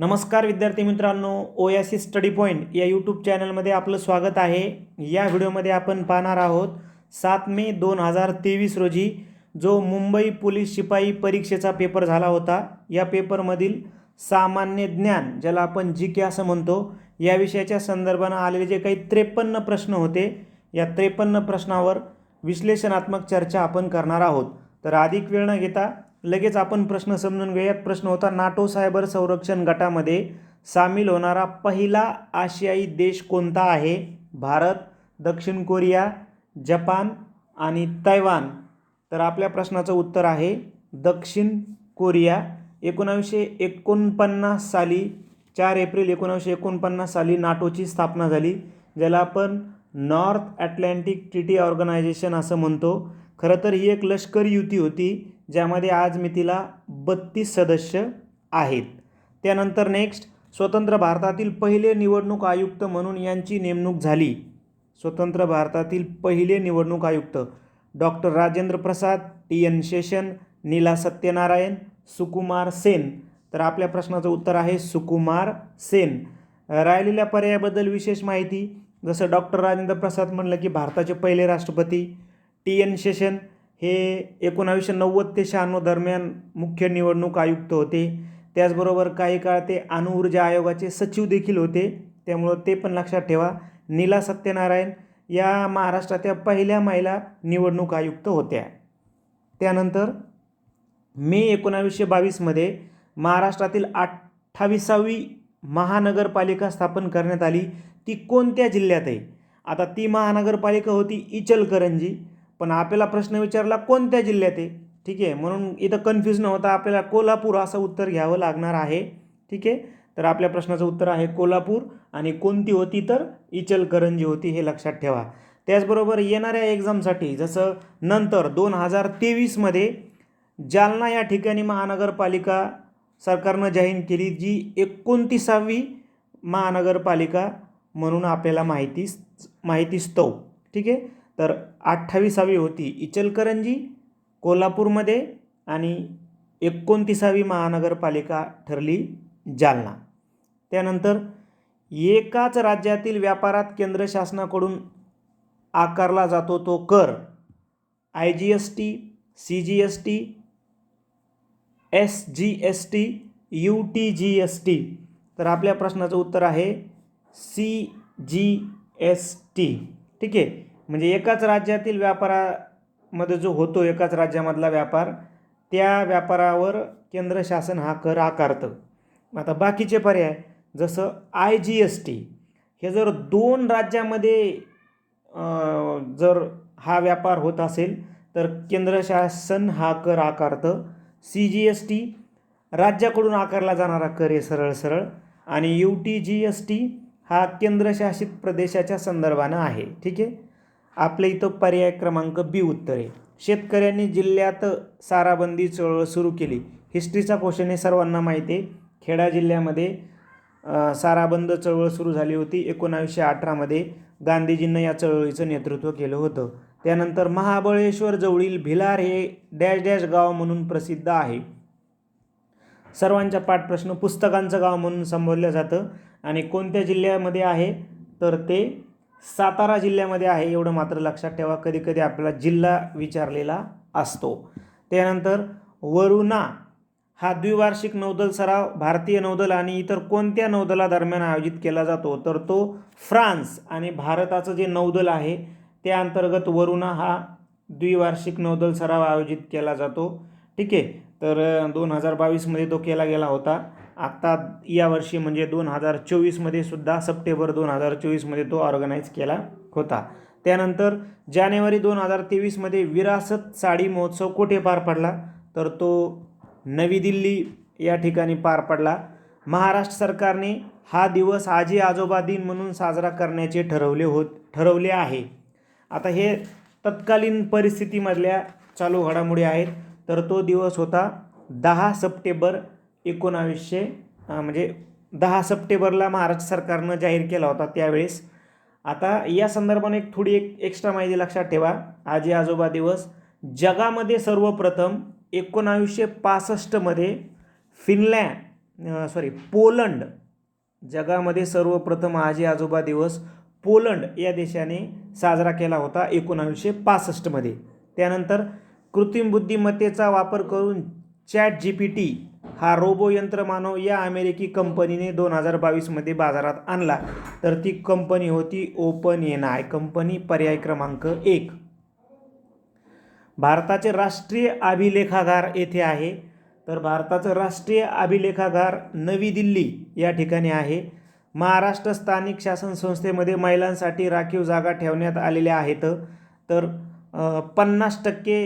नमस्कार विद्यार्थी मित्रांनो ओयासी स्टडी पॉईंट या यूट्यूब चॅनलमध्ये आपलं स्वागत आहे. या व्हिडिओमध्ये आपण पाहणार आहोत सात मे दोन हजार तेवीस रोजी जो मुंबई पोलीस शिपाई परीक्षेचा पेपर झाला होता या पेपरमधील सामान्य ज्ञान ज्याला आपण जी के असं म्हणतो या विषयाच्या संदर्भानं आलेले जे काही त्रेपन्न प्रश्न होते या त्रेपन्न प्रश्नावर विश्लेषणात्मक चर्चा आपण करणार आहोत. तर अधिक वेळ न घेता लगेच आपण प्रश्न समजून घेऊयात. प्रश्न होता नाटो सायबर संरक्षण गटामध्ये सामील होणारा पहिला आशियाई देश कोणता आहे? भारत दक्षिण कोरिया जपान आणि तैवान. तर आपल्या प्रश्नाचं उत्तर आहे दक्षिण कोरिया. एकोणावीसशे एकोणपन्नास साली चार एप्रिल एकोणावीसशे एकोणपन्नास साली नाटोची स्थापना झाली ज्याला आपण नॉर्थ ॲटलांटिक ट्रिटी ऑर्गनायझेशन असं म्हणतो. खरं तर ही एक लष्करी युती होती ज्यामध्ये आज मी तिला बत्तीस सदस्य आहेत. त्यानंतर नेक्स्ट स्वतंत्र भारतातील पहिले निवडणूक आयुक्त म्हणून यांची नेमणूक झाली. स्वतंत्र भारतातील पहिले निवडणूक आयुक्त doctor Rajendra Prasad T N Seshan Neela Satyanarayan Sukumar Sen. तर आपल्या प्रश्नाचं उत्तर आहे सुकुमार सेन. राहिलेल्या पर्यायाबद्दल विशेष माहिती जसं डॉक्टर राजेंद्र प्रसाद म्हणलं की भारताचे पहिले राष्ट्रपती टी एन शेषन हे एकोणावीसशे नव्वद ते शहाण्णव दरम्यान मुख्य निवडणूक आयुक्त होते. त्याचबरोबर काही काळ ते अणुऊर्जा आयोगाचे सचिव देखील होते. त्यामुळं ते पण लक्षात ठेवा. नीला सत्यनारायण या महाराष्ट्राच्या पहिल्या महिला निवडणूक आयुक्त होत्या. त्यानंतर मे एकोणावीसशे बावीसमध्ये महाराष्ट्रातील अठ्ठावीसावी महानगरपालिका स्थापन करण्यात आली. ती कोणत्या जिल्ह्यात आहे? आता ती महानगरपालिका होती इचलकरंजी. पण आपल्याला प्रश्न विचारला कोणत्या जिल्ह्यात आहे? ठीक आहे. म्हणून इथं कन्फ्यूज न होता आपल्याला कोल्हापूर असं उत्तर घ्यावं लागणार आहे. ठीक आहे? तर आपल्या प्रश्नाचं उत्तर आहे कोल्हापूर आणि कोणती होती तर इचलकरंजी होती हे लक्षात ठेवा. त्याचबरोबर येणाऱ्या एक्झामसाठी जसं नंतर दोन हजार तेवीसमध्ये जालना या ठिकाणी महानगरपालिका सरकारनं जाहीर केली जी एकोणतीसावी महानगरपालिका म्हणून आपल्याला माहिती माहिती स्तव ठीक आहे? तर अठ्ठावीसावी होती इचलकरंजी कोल्हापूरमध्ये आणि एकोणतीसावी महानगरपालिका ठरली जालना. त्यानंतर एकाच राज्यातील व्यापारात केंद्र शासनाकडून आकारला जातो तो कर. I G S T C G S T S G S T U T G S T. तर आपल्या प्रश्नाचं उत्तर आहे सी जी एस टी. ठीक आहे? म्हणजे एकाच राज्यातील व्यापारामध्ये जो होतो एकाच राज्यामधला व्यापार त्या व्यापारावर केंद्र शासन हा कर आकारतं. आता बाकीचे पर्याय जसं आय जी एस टी हे जर दोन राज्यामध्ये जर हा व्यापार होत असेल तर केंद्र शासन हा कर आकारतं. सी जी एस टी राज्याकडून आकारला जाणारा कर आहे सरळ सरळ. आणि U T G S T हा केंद्रशासित प्रदेशाच्या संदर्भानं आहे. ठीक आहे? आपल्या इथं पर्याय क्रमांक बी उत्तर आहे. शेतकऱ्यांनी जिल्ह्यात साराबंदी चळवळ सुरू केली. हिस्ट्रीचा क्वेश्चन हे सर्वांना माहिती आहे. खेडा जिल्ह्यामध्ये साराबंद चळवळ सुरू झाली होती. एकोणावीसशे अठरामध्ये गांधीजींना या चळवळीचं नेतृत्व केलं होतं. त्यानंतर महाबळेश्वर जवळील भिलार हे डॅश डॅश गाव म्हणून प्रसिद्ध आहे. सर्वांच्या पाठप्रश्न पुस्तकांचं गाव म्हणून संबोधलं जातं. आणि कोणत्या जिल्ह्यामध्ये आहे? तर ते सातारा जिल्ह्यामध्ये आहे एवढं मात्र लक्षात ठेवा. कधी कधी आपल्याला जिल्हा विचारलेला असतो. त्यानंतर वरुणा हा द्विवार्षिक नौदल सराव भारतीय नौदल आणि इतर कोणत्या नौदलादरम्यान आयोजित केला जातो? तर तो फ्रान्स आणि भारताचं जे नौदल आहे त्या अंतर्गत वरुणा हा द्विवार्षिक नौदल सराव आयोजित केला जातो. ठीक आहे. तर दोन हजार बावीसमध्ये तो केला गेला होता. आत्ता यावर्षी म्हणजे दोन हजार चोवीसमध्ये सुद्धा सप्टेंबर दोन हजार चोवीसमध्ये तो ऑर्गनाईज केला होता. त्यानंतर जानेवारी दोन हजार तेवीसमध्ये विरासत साडी महोत्सव कुठे पार पडला? तर तो नवी दिल्ली या ठिकाणी पार पडला. महाराष्ट्र सरकारने हा दिवस आजी आजोबा दिन म्हणून साजरा करण्याचे ठरवले होत ठरवले आहे. आता हे तत्कालीन परिस्थितीमधल्या चालू घडामोडी आहेत. तर तो दिवस होता दहा सप्टेंबर एकोणावीसशे म्हणजे दहा सप्टेंबरला महाराष्ट्र सरकारनं जाहीर केला होता त्यावेळेस. आता या संदर्भाने एक थोडी एक एक्स्ट्रा माहिती लक्षात ठेवा. आजी आजोबा दिवस. जगामध्ये सर्वप्रथम एकोणावीसशे पासष्टमध्ये फिनलँड सॉरी पोलंड. जगामध्ये सर्वप्रथम आजी आजोबा दिवस पोलंड या देशाने साजरा केला होता एकोणावीसशे पासष्टमध्ये. त्यानंतर कृत्रिम बुद्धिमत्तेचा वापर करून चॅट जी पी टी हा रोबो यंत्रमानव या अमेरिकी कंपनीने दोन हजार बावीसमध्ये बाजारात आणला. तर ती कंपनी होती ओपन एन आय कंपनी पर्याय क्रमांक एक. भारताचे राष्ट्रीय अभिलेखागार येथे आहे. तर भारताचं राष्ट्रीय अभिलेखागार नवी दिल्ली या ठिकाणी आहे. महाराष्ट्र स्थानिक शासन संस्थेमध्ये महिलांसाठी राखीव जागा ठेवण्यात आलेल्या आहेत. तर पन्नास टक्के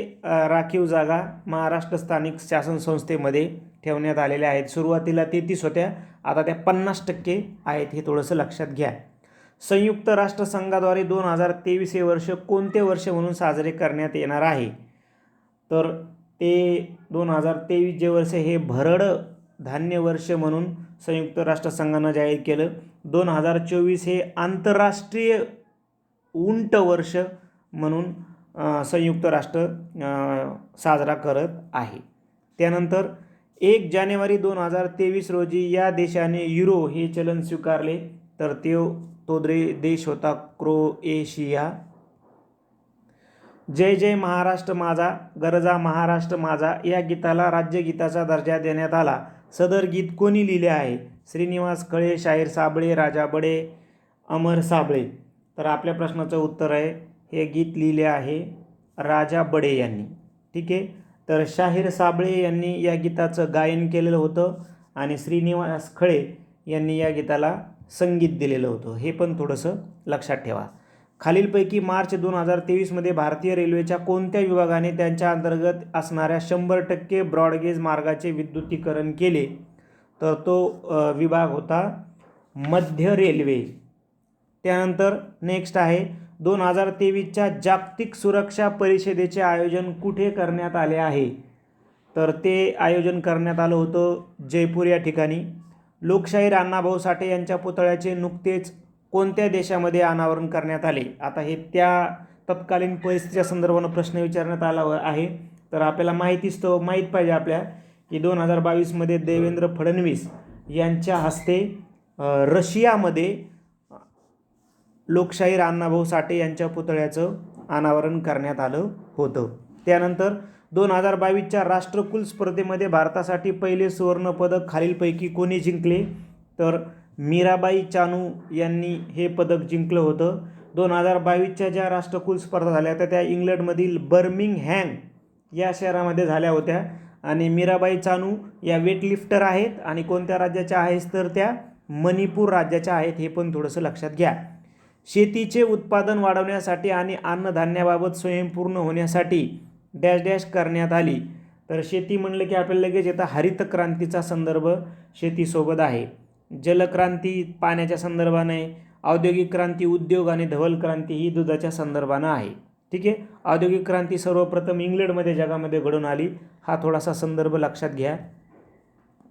राखीव जागा महाराष्ट्र स्थानिक शासन संस्थेमध्ये ठेवण्यात आलेल्या आहेत. सुरुवातीला तेहतीस होत्या आता त्या पन्नास टक्के आहेत हे थोडंसं लक्षात घ्या. संयुक्त राष्ट्रसंघाद्वारे दोन हजार तेवीस हे वर्ष कोणते वर्ष म्हणून साजरे करण्यात येणार आहे? तर ते दोन हजार तेवीस जे वर्ष हे भरड धान्य वर्ष म्हणून संयुक्त राष्ट्रसंघानं जाहीर केलं. दोन हजार चोवीस हे आंतरराष्ट्रीय उंट वर्ष म्हणून संयुक्त राष्ट्र साजरा करत आहे. त्यानंतर एक जानेवारी दोन हजार तेवीस रोजी या देशाने युरो हे चलन स्वीकारले तर ते तो देश होता क्रोएशिया. जय जय महाराष्ट्र माझा गरजा महाराष्ट्र माझा या गीताला राज्यगीताचा दर्जा देण्यात आला. सदर गीत कोणी लिहिले आहे? श्रीनिवास खळे शाहीर साबळे राजा बडे अमर साबळे. तर आपल्या प्रश्नाचं उत्तर आहे हे गीत लिहिले आहे राजा बडे यांनी. ठीक आहे? तर शाहीर साबळे यांनी या गीताचं गायन केलेलं होतं आणि श्रीनिवास खळे यांनी या गीताला संगीत दिलेलं होतं. हे पण थोडंसं लक्षात ठेवा. खालीलपैकी मार्च दोन हजार तेवीसमध्ये भारतीय रेल्वेच्या कोणत्या विभागाने त्यांच्या अंतर्गत असणाऱ्या शंभर टक्के ब्रॉडगेज मार्गाचे विद्युतीकरण केले? तर तो विभाग होता मध्य रेल्वे. त्यानंतर नेक्स्ट आहे दोन हजार तेवीसच्या जागतिक सुरक्षा परिषदेचे आयोजन कुठे करण्यात आले आहे? तर ते आयोजन करण्यात आलं होतं जयपूर या ठिकाणी. लोकशाहीर अण्णाभाऊ साठे यांच्या पुतळ्याचे नुकतेच कोणत्या देशामध्ये अनावरण करण्यात आले? आता हे त्या तत्कालीन परिस्थितीच्या संदर्भानं प्रश्न विचारण्यात आला आहे. तर आपल्याला माहितीच तो माहीत पाहिजे आपल्या की दोन हजार बावीसमध्ये देवेंद्र फडणवीस यांच्या हस्ते रशियामध्ये लोकशाहीर अण्णाभाऊ साठे यांच्या पुतळ्याचं अनावरण करण्यात आलं होतं. त्यानंतर दोन हजार बावीसच्या राष्ट्रकुल स्पर्धेमध्ये भारतासाठी पहिले सुवर्णपदक खालीलपैकी कोणी जिंकले? तर मीराबाई चानू यांनी हे पदक जिंकलं होतं. दोन हजार बावीसच्या ज्या राष्ट्रकुल स्पर्धा झाल्या होत्या त्या इंग्लंडमधील बर्मिंग हँग या शहरामध्ये झाल्या होत्या. आणि मीराबाई चानू या वेटलिफ्टर आहेत आणि कोणत्या राज्याच्या आहेत तर त्या मणिपूर राज्याच्या आहेत हे पण थोडंसं लक्षात घ्या. शेतीचे उत्पादन वाढवण्यासाठी आणि अन्नधान्याबाबत स्वयंपूर्ण होण्यासाठी डॅश डॅश करण्यात आली. तर शेती म्हणलं की आपल्याला लगेच येतं. हरित क्रांतीचा संदर्भ शेतीसोबत आहे. जलक्रांती पाण्याच्या संदर्भाने औद्योगिक क्रांती उद्योग आणि धवल क्रांती ही दुधाच्या संदर्भानं आहे. ठीक आहे? औद्योगिक क्रांती सर्वप्रथम इंग्लंडमध्ये जगामध्ये घडून आली. हा थोडासा संदर्भ लक्षात घ्या.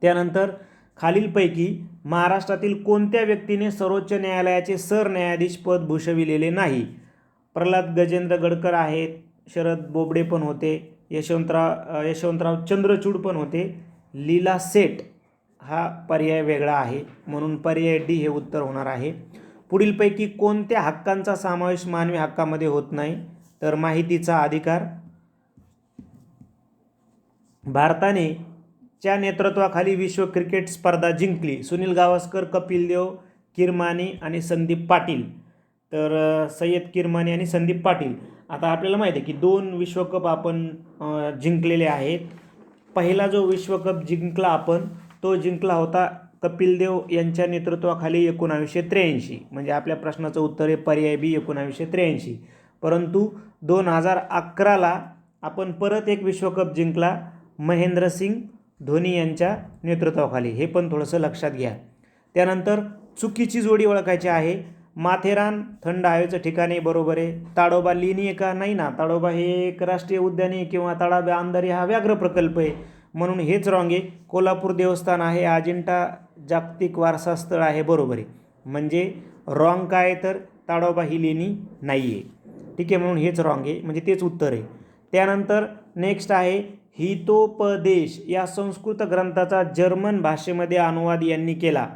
त्यानंतर खालीलपैकी महाराष्ट्रातील कोणत्या व्यक्तीने सर्वोच्च न्यायालयाचे सरन्यायाधीश पद भूषविलेले नाही? प्रल्हाद गजेंद्र गडकर आहेत शरद बोबडे पण होते यशवंतराव यशवंतराव चंद्रचूड पण होते लीला सेठ हा पर्याय वेगळा आहे म्हणून पर्याय डी हे उत्तर होणार आहे. पुढीलपैकी कोणत्या हक्कांचा समावेश मानवी हक्कामध्ये होत नाही? तर माहितीचा अधिकार. भारताने च्या नेतृत्वाखाली विश्व क्रिकेट स्पर्धा जिंकली. सुनील गावस्कर कपिल देव किरमानी आणि संदीप पाटील. तर सय्यद किरमानी आणि संदीप पाटील. आता आपल्याला माहिती आहे की दोन विश्वकप आपण जिंकलेले आहेत. पहिला जो विश्वकप जिंकला आपण तो जिंकला होता कपिल देव यांच्या नेतृत्वाखाली एकोणावीसशे त्र्याऐंशी. म्हणजे आपल्या प्रश्नाचं उत्तर आहे पर्याय बी एकोणावीसशे त्र्याऐंशी. परंतु दोन हजार अकराला आपण परत एक विश्वकप जिंकला महेंद्रसिंग धोनी यांच्या नेतृत्वाखाली. हे पण थोडंसं लक्षात घ्या. त्यानंतर चुकीची जोडी ओळखायची आहे. माथेरान थंड हवेचं ठिकाण आहे बरोबर आहे. ताडोबा लेणी आहे का? नाही ना. ताडोबा हे एक राष्ट्रीय उद्यान आहे किंवा ताडोबा अंधारी हा व्याघ्र प्रकल्प आहे. म्हणून हेच रॉंग आहे. कोल्हापूर देवस्थान आहे अजिंठा जागतिक वारसा स्थळ आहे बरोबर आहे. म्हणजे रॉंग काय आहे तर ताडोबा ही लेणी नाही आहे ठीक आहे म्हणून हेच रॉंग आहे. म्हणजे तेच उत्तर आहे. त्यानंतर नेक्स्ट आहे हितोपदेश या संस्कृत ग्रंथाचा जर्मन भाषेमध्ये अनुवाद यांनी केला.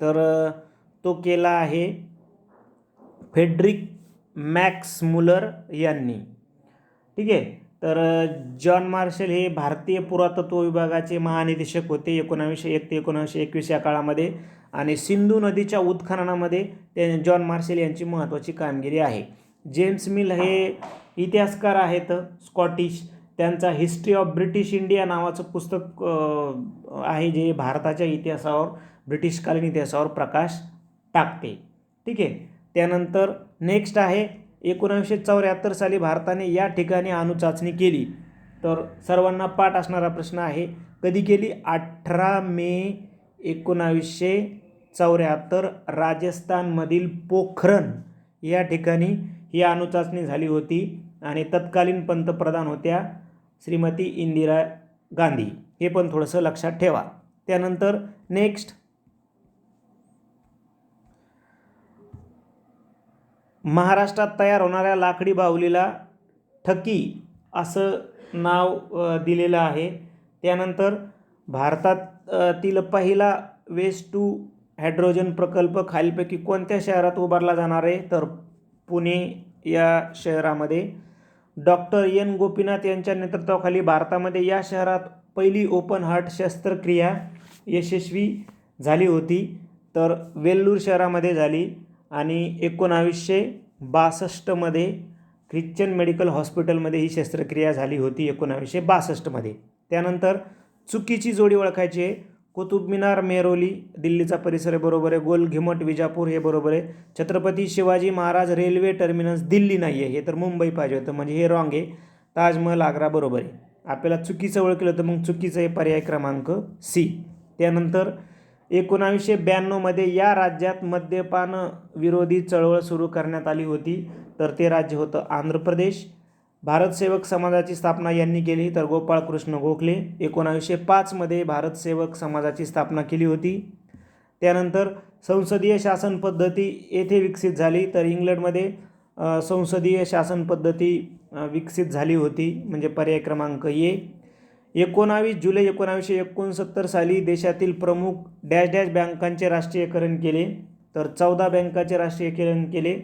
तर तो केला आहे फेड्रिक मॅक्स मुलर यांनी. ठीक आहे? तर जॉन मार्शल हे भारतीय पुरातत्व विभागाचे महानिदेशक होते एकोणावीसशे एक ते एकोणावीसशे एकवीस या काळामध्ये आणि सिंधू नदीच्या उत्खननामध्ये ते जॉन मार्शल यांची महत्त्वाची कामगिरी आहे. जेम्स मिल हे इतिहासकार आहेत स्कॉटिश. त्यांचा हिस्ट्री ऑफ ब्रिटिश इंडिया नावाचं पुस्तक आहे जे भारताच्या इतिहासावर ब्रिटिशकालीन इतिहासावर प्रकाश टाकते. ठीक आहे? त्यानंतर नेक्स्ट आहे एकोणावीसशे चौऱ्याहत्तर साली भारताने या ठिकाणी अणुचाचणी केली. तर सर्वांना पाठ असणारा प्रश्न आहे कधी केली? अठरा मे एकोणावीसशे चौऱ्याहत्तर राजस्थानमधील पोखरण या ठिकाणी ही अणुचाचणी झाली होती आणि तत्कालीन पंतप्रधान होत्या श्रीमती इंदिरा गांधी. हे पण थोडंसं लक्षात ठेवा. त्यानंतर नेक्स्ट. महाराष्ट्रात तयार होणाऱ्या लाकडी बाहुलीला ठकी असं नाव दिलेलं आहे. त्यानंतर भारतात पहिला वेस्ट टू हायड्रोजन प्रकल्प खालीलपैकी कोणत्या शहरात उभारला जाणार आहे? तर पुणे या शहरामध्ये डॉक्टर एन गोपीनाथ यांच्या नेतृत्वाखाली भारतामध्ये या शहरात पहिली ओपन हार्ट शस्त्रक्रिया यशस्वी झाली होती. तर वेल्लूर शहरामध्ये झाली आणि एकोणावीसशे बासष्टमध्ये ख्रिश्चन मेडिकल हॉस्पिटलमध्ये ही शस्त्रक्रिया झाली होती एकोणावीसशे बासष्टमध्ये. त्यानंतर चुकीची जोडी ओळखायची आहे. कुतुब मिनार मेरोली दिल्लीचा परिसर आहे बरोबर आहे. गोल घिमट विजापूर हे बरोबर आहे. छत्रपती शिवाजी महाराज रेल्वे टर्मिनस दिल्ली नाही आहे हे तर मुंबई पाहिजे होतं म्हणजे हे रॉंग आहे. ताजमहल आग्रा बरोबर आहे. आपल्याला चुकीचं ओळखलं तर मग चुकीचं आहे पर्याय क्रमांक सी त्यानंतर एकोणावीसशे ब्याण्णवमध्ये या राज्यात मद्यपान विरोधी चळवळ सुरू करण्यात आली होती. तर ते राज्य होतं आंध्र प्रदेश. भारत सेवक समाजाची स्थापना यांनी केली तर गोपाळकृष्ण गोखले एकोणावीसशे पाचमध्ये भारत सेवक समाजाची स्थापना केली होती. त्यानंतर संसदीय शासन पद्धती येथे विकसित झाली तर इंग्लंडमध्ये संसदीय शासन पद्धती विकसित झाली होती म्हणजे पर्याय क्रमांक ये एकोणावीस जुलै एकोणावीसशे एकोणसत्तर साली देशातील प्रमुख डॅश डॅश बँकांचे राष्ट्रीयकरण केले तर चौदा बँकाचे राष्ट्रीयकरण केले.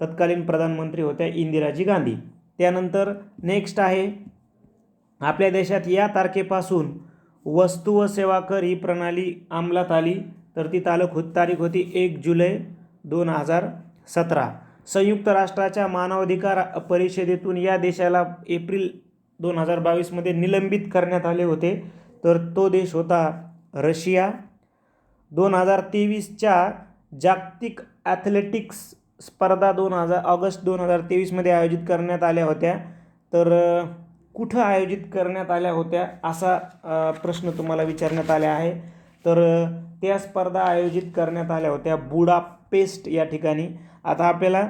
तत्कालीन प्रधानमंत्री होत्या इंदिराजी गांधी. त्यानंतर नेक्स्ट आहे आपल्या देशात या तारखेपासून वस्तू व सेवा कर ही प्रणाली अंमलात आली. तर ती तालुक हो तारीख होती एक जुलै दोन हजार सतरा. संयुक्त राष्ट्राच्या मानवाधिकार परिषदेतून या देशाला एप्रिल दोन हजार बावीसमध्ये निलंबित करण्यात आले होते. तर तो देश होता रशिया. दोन हजार तेवीसच्या जागतिक ॲथलेटिक्स स्पर्धा दोन हजार ऑगस्ट दोन हजार तेवीसमध्ये आयोजित करण्यात आल्या होत्या. तर कुठं आयोजित करण्यात आल्या होत्या असा प्रश्न तुम्हाला विचारण्यात आला आहे. तर त्या स्पर्धा आयोजित करण्यात आल्या होत्या बुडापेस्ट या ठिकाणी. आता आपल्याला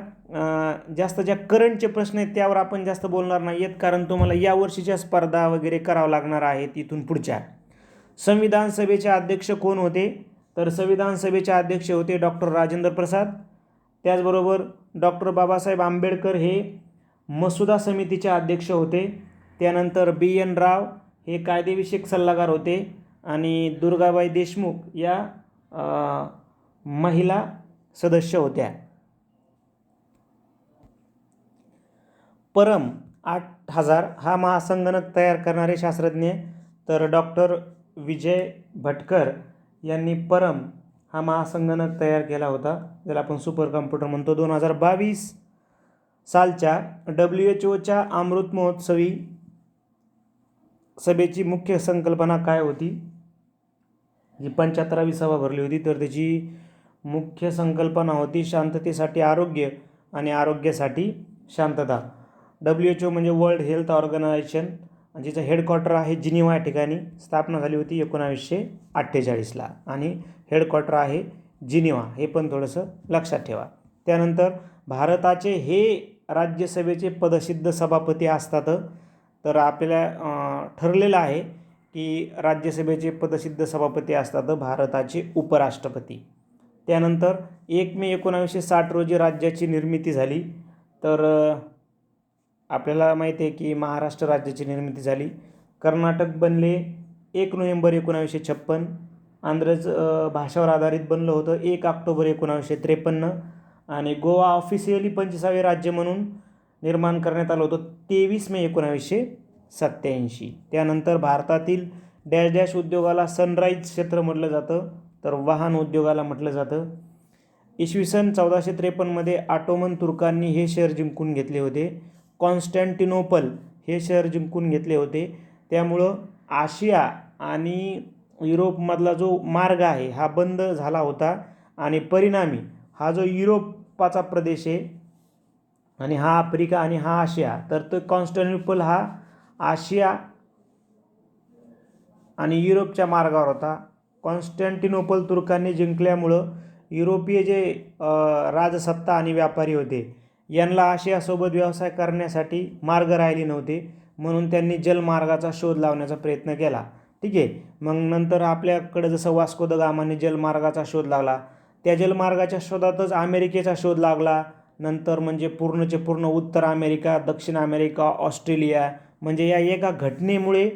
जास्त ज्या करंटचे प्रश्न आहेत त्यावर आपण जास्त बोलणार नाही आहेत कारण तुम्हाला या वर्षीच्या स्पर्धा वगैरे करावं लागणार आहेत इथून पुढच्या. संविधान सभेचे अध्यक्ष कोण होते? तर संविधान सभेचे अध्यक्ष होते डॉक्टर राजेंद्र प्रसाद त्याचबरोबर डॉक्टर बाबासाहेब आंबेडकर हे मसुदा समितीचे अध्यक्ष होते. त्यानंतर बी एन राव हे कायदेविषयक सल्लागार होते आणि दुर्गाबाई देशमुख या महिला सदस्य होत्या. परम आठ हजार हा महासंगणक तयार करणारे शास्त्रज्ञ तर डॉक्टर विजय भटकर यांनी परम हा महासंगणक तयार केला होता. ज्याला आपण सुपर कॉम्प्युटर म्हणतो. दोन हजार बावीस सालच्या डब्ल्यू एच ओच्या अमृत महोत्सवी सभेची मुख्य संकल्पना काय होती? जी पंच्याहत्तरावी सभा भरली होती तर त्याची मुख्य संकल्पना होती शांततेसाठी आरोग्य आणि आरोग्यासाठी शांतता. डब्ल्यू एच ओ म्हणजे वर्ल्ड हेल्थ ऑर्गनायझेशन जिचं हेडक्वार्टर आहे जिनिवा या ठिकाणी. स्थापना झाली होती एकोणावीसशे अठ्ठेचाळीसला. आणि हेडक्वार्टर आहे जिनिवा हे पण थोडंसं लक्षात ठेवा. त्यानंतर भारताचे हे राज्यसभेचे पदसिद्ध सभापती असतात तर आपल्याला ठरलेलं आहे की राज्यसभेचे पदसिद्ध सभापती असतात भारताचे उपराष्ट्रपती. त्यानंतर एक मे एकोणावीसशे साठ रोजी राज्याची निर्मिती झाली तर आपल्याला माहिती आहे की महाराष्ट्र राज्याची निर्मिती झाली. कर्नाटक बनले एक नोव्हेंबर एकोणावीसशे छप्पन आंध्रज भाषावर आधारित बनलं होतं. एक ऑक्टोबर एकोणावीसशे त्रेपन्न आणि गोवा ऑफिशियली पंचवीसावे राज्य म्हणून निर्माण करण्यात आलं होतं. तेवीस मे एकोणावीसशे सत्त्याऐंशी. त्यानंतर भारतातील डॅश डॅश उद्योगाला सनराईज क्षेत्र म्हटलं जातं तर वाहन उद्योगाला म्हटलं जातं. इसवी सन चौदाशे त्रेपन्नमध्ये ऑटोमन तुर्कांनी हे शहर जिंकून घेतले होते. कॉन्स्टँटिनोपल हे शहर जिंकून घेतले होते. त्यामुळं आशिया आणि युरोपमधला जो मार्ग आहे हा बंद झाला होता. आणि परिणामी हा जो युरोपाचा प्रदेश आहे आणि हा आफ्रिका आणि हा आशिया तर तो कॉन्स्टॅन्टिनोपल हा आशिया आणि युरोपच्या मार्गावर होता. कॉन्स्टँटिनोपल तुर्कांनी जिंकल्यामुळं युरोपीय जे राजसत्ता आणि व्यापारी होते यांना आशियासोबत व्यवसाय करण्यासाठी मार्ग राहिले नव्हते. म्हणून त्यांनी जलमार्गाचा शोध लावण्याचा प्रयत्न केला. ठीक आहे. मग नंतर आपल्याकडं जसं वास्को द गामाने जलमार्गाचा शोध लागला. त्या जलमार्गाच्या शोधातच अमेरिकेचा शोध लागला. नंतर म्हणजे पूर्णचे पूर्ण उत्तर अमेरिका दक्षिण अमेरिका ऑस्ट्रेलिया म्हणजे या एका घटनेमुळे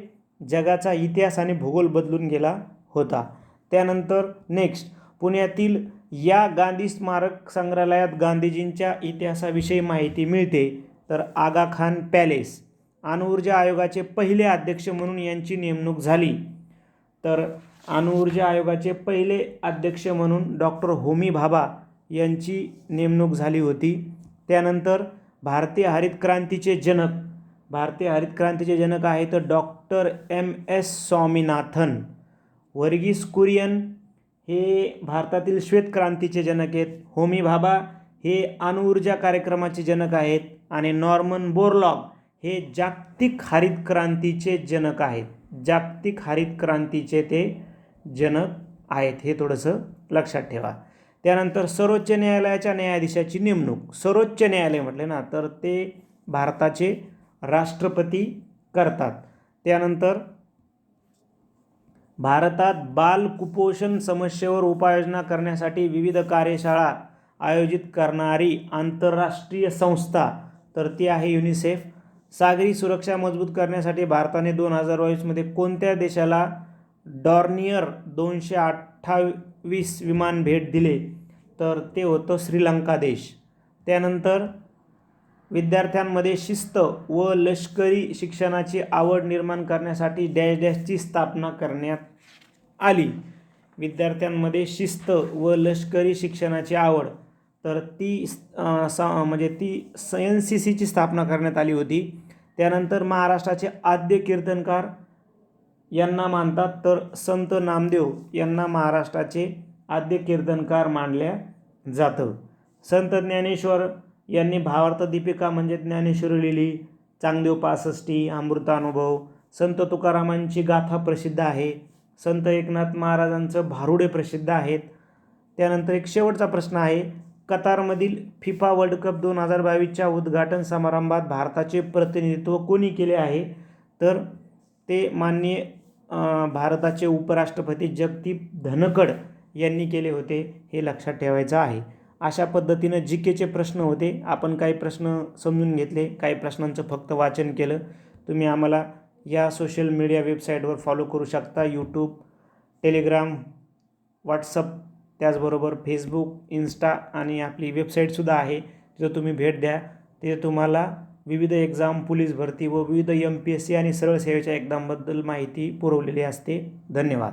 जगाचा इतिहास आणि भूगोल बदलून गेला होता. त्यानंतर नेक्स्ट पुण्यातील या गांधी स्मारक संग्रहालयात गांधीजींच्या इतिहासाविषयी माहिती मिळते. तर आगा खान पॅलेस. अणुऊर्जा आयोगाचे पहिले अध्यक्ष म्हणून यांची नेमणूक झाली. तर अणुऊर्जा आयोगाचे पहिले अध्यक्ष म्हणून डॉक्टर होमी भाभा यांची नेमणूक झाली होती. त्यानंतर भारतीय हरित क्रांतीचे जनक भारतीय हरित क्रांतीचे जनक आहे तर doctor M S Swaminathan. Verghese Kurien हे भारतातील श्वेत क्रांतीचे जनक आहेत. होमी भाभा हे अणुऊर्जा कार्यक्रमाचे जनक आहेत. आणि नॉर्मन बोरलॉग हे जागतिक हरित क्रांतीचे जनक आहेत. जागतिक हरित क्रांतीचे ते जनक आहेत हे थोडंसं लक्षात ठेवा. त्यानंतर सर्वोच्च न्यायालयाच्या न्यायाधीशाची नेमणूक. सर्वोच्च न्यायालय म्हटले ना तर ते भारताचे राष्ट्रपती करतात. त्यानंतर भारतात बाल कुपोषण समस्येवर उपाययोजना करण्यासाठी विविध कार्यशाळा आयोजित करणारी आंतरराष्ट्रीय संस्था तर ती आहे युनिसेफ सागरी सुरक्षा मजबूत करण्यासाठी भारताने दोन हजार बावीसमध्ये कोणत्या देशाला डॉर्नियर दोनशे अठ्ठावीस विमान भेट दिले? तर ते होतं श्रीलंका देश. त्यानंतर विद्यार्थ्यांमध्ये शिस्त व लष्करी शिक्षणाची आवड निर्माण करण्यासाठी डॅश डॅशची स्थापना करण्यात आली. विद्यार्थ्यांमध्ये शिस्त व लष्करी शिक्षणाची आवड. तर ती सा म्हणजे ती स एन सी सीची स्थापना करण्यात आली होती. त्यानंतर महाराष्ट्राचे आद्य कीर्तनकार यांना मानतात तर संत नामदेव यांना महाराष्ट्राचे आद्य कीर्तनकार मानल्या जातं. संत ज्ञानेश्वर यांनी भावार्थ दीपिका म्हणजे ज्ञानेश्वरी लिहिली चांगदेव पासष्टी अमृतानुभव संत तुकारामांची गाथा प्रसिद्ध आहे संत एकनाथ महाराजांचं भारुडे प्रसिद्ध आहेत. त्यानंतर एक शेवटचा प्रश्न आहे कतारमधील फिफा वर्ल्ड कप दोन हजार बावीसच्या उद्घाटन समारंभात भारताचे प्रतिनिधित्व कोणी केले आहे? तर ते माननीय भारताचे उपराष्ट्रपती जगदीप धनकड यांनी केले होते हे लक्षात ठेवायचं आहे. अशा पद्धतीनं जी केचे प्रश्न होते आपण काही प्रश्न समजून घेतले काही प्रश्नांचं फक्त वाचन केलं. तुम्ही आम्हाला या सोशल मीडिया वेबसाईटवर फॉलो करू शकता यूट्यूब टेलिग्राम व्हॉट्सअप त्याचबरोबर फेसबुक इन्स्टा आणि आपली वेबसाईटसुद्धा आहे तिथं तुम्ही भेट द्या. तिथे तुम्हाला विविध एक्झाम पोलीस भरती व विविध एम पी एस सी आणि सरळ सेवेच्या एक्झामबद्दल माहिती पुरवलेली असते. धन्यवाद.